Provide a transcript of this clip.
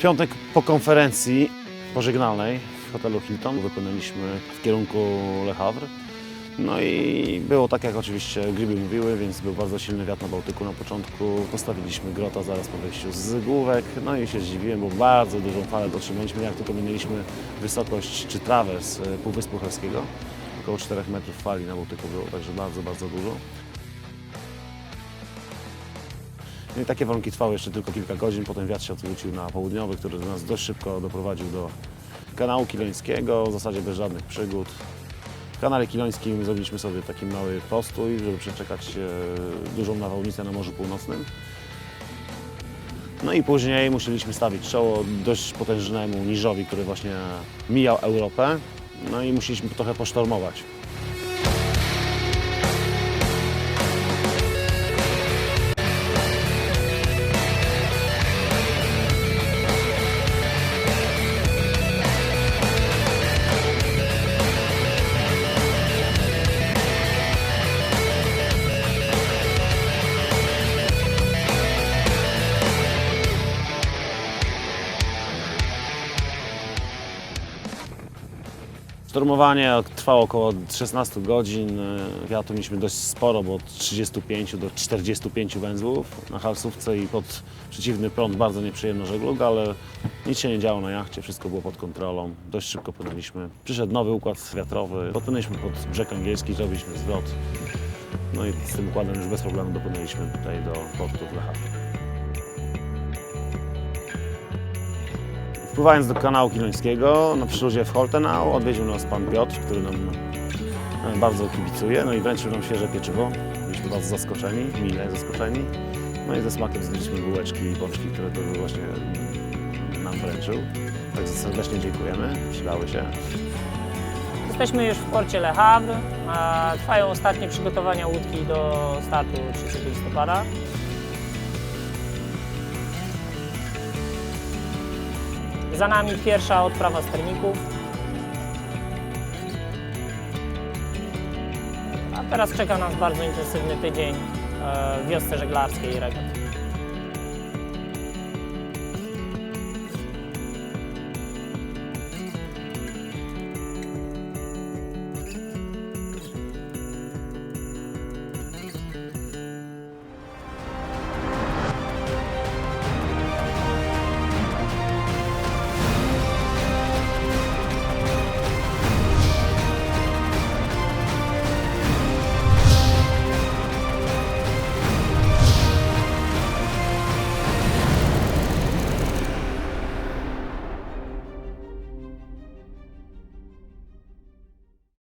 piątek po konferencji pożegnalnej w hotelu Hilton wypłynęliśmy w kierunku Le Havre. No i było tak, jak oczywiście gryby mówiły, więc był bardzo silny wiatr na Bałtyku na początku. Postawiliśmy grota zaraz po wyjściu z główek, no i się zdziwiłem, bo bardzo dużą falę dotrzymaliśmy, jak tylko minęliśmy wysokość czy trawers Półwyspu Helskiego. Około 4 metrów fali na Bałtyku było, także bardzo, bardzo dużo. I takie warunki trwały jeszcze tylko kilka godzin, potem wiatr się odwrócił na południowy, który nas dość szybko doprowadził do kanału Kilońskiego, w zasadzie bez żadnych przygód. W kanale Kilońskim zrobiliśmy sobie taki mały postój, żeby przeczekać e, dużą nawałnicę na Morzu Północnym. No i później musieliśmy stawić czoło dość potężnemu niżowi, który właśnie mijał Europę. No i musieliśmy trochę posztormować. Sztormowanie trwało około 16 godzin. Wiatru mieliśmy dość sporo, bo od 35 do 45 węzłów na halsówce i pod przeciwny prąd bardzo nieprzyjemna żegluga, ale nic się nie działo na jachcie, wszystko było pod kontrolą. Dość szybko płynęliśmy. Przyszedł nowy układ wiatrowy, podpłynęliśmy pod brzeg angielski, zrobiliśmy zwrot. No i z tym układem już bez problemu dopłynęliśmy tutaj do portu w Le Wpływając do kanału Kilońskiego, na przyludzie w Holtenau odwiedził nas pan Piotr, który nam e, bardzo kibicuje, no i wręczył nam świeże pieczywo. Byliśmy bardzo zaskoczeni, mile zaskoczeni. No i ze smakiem zjedliśmy bułeczki i pączki, które to właśnie nam wręczył. Także serdecznie dziękujemy, przydały się. Jesteśmy już w porcie Le Havre. Trwają ostatnie przygotowania łódki do startu 3 listopada. Za nami pierwsza odprawa sterników. A teraz czeka nas bardzo intensywny tydzień e, w wiosce żeglarskiej i regat.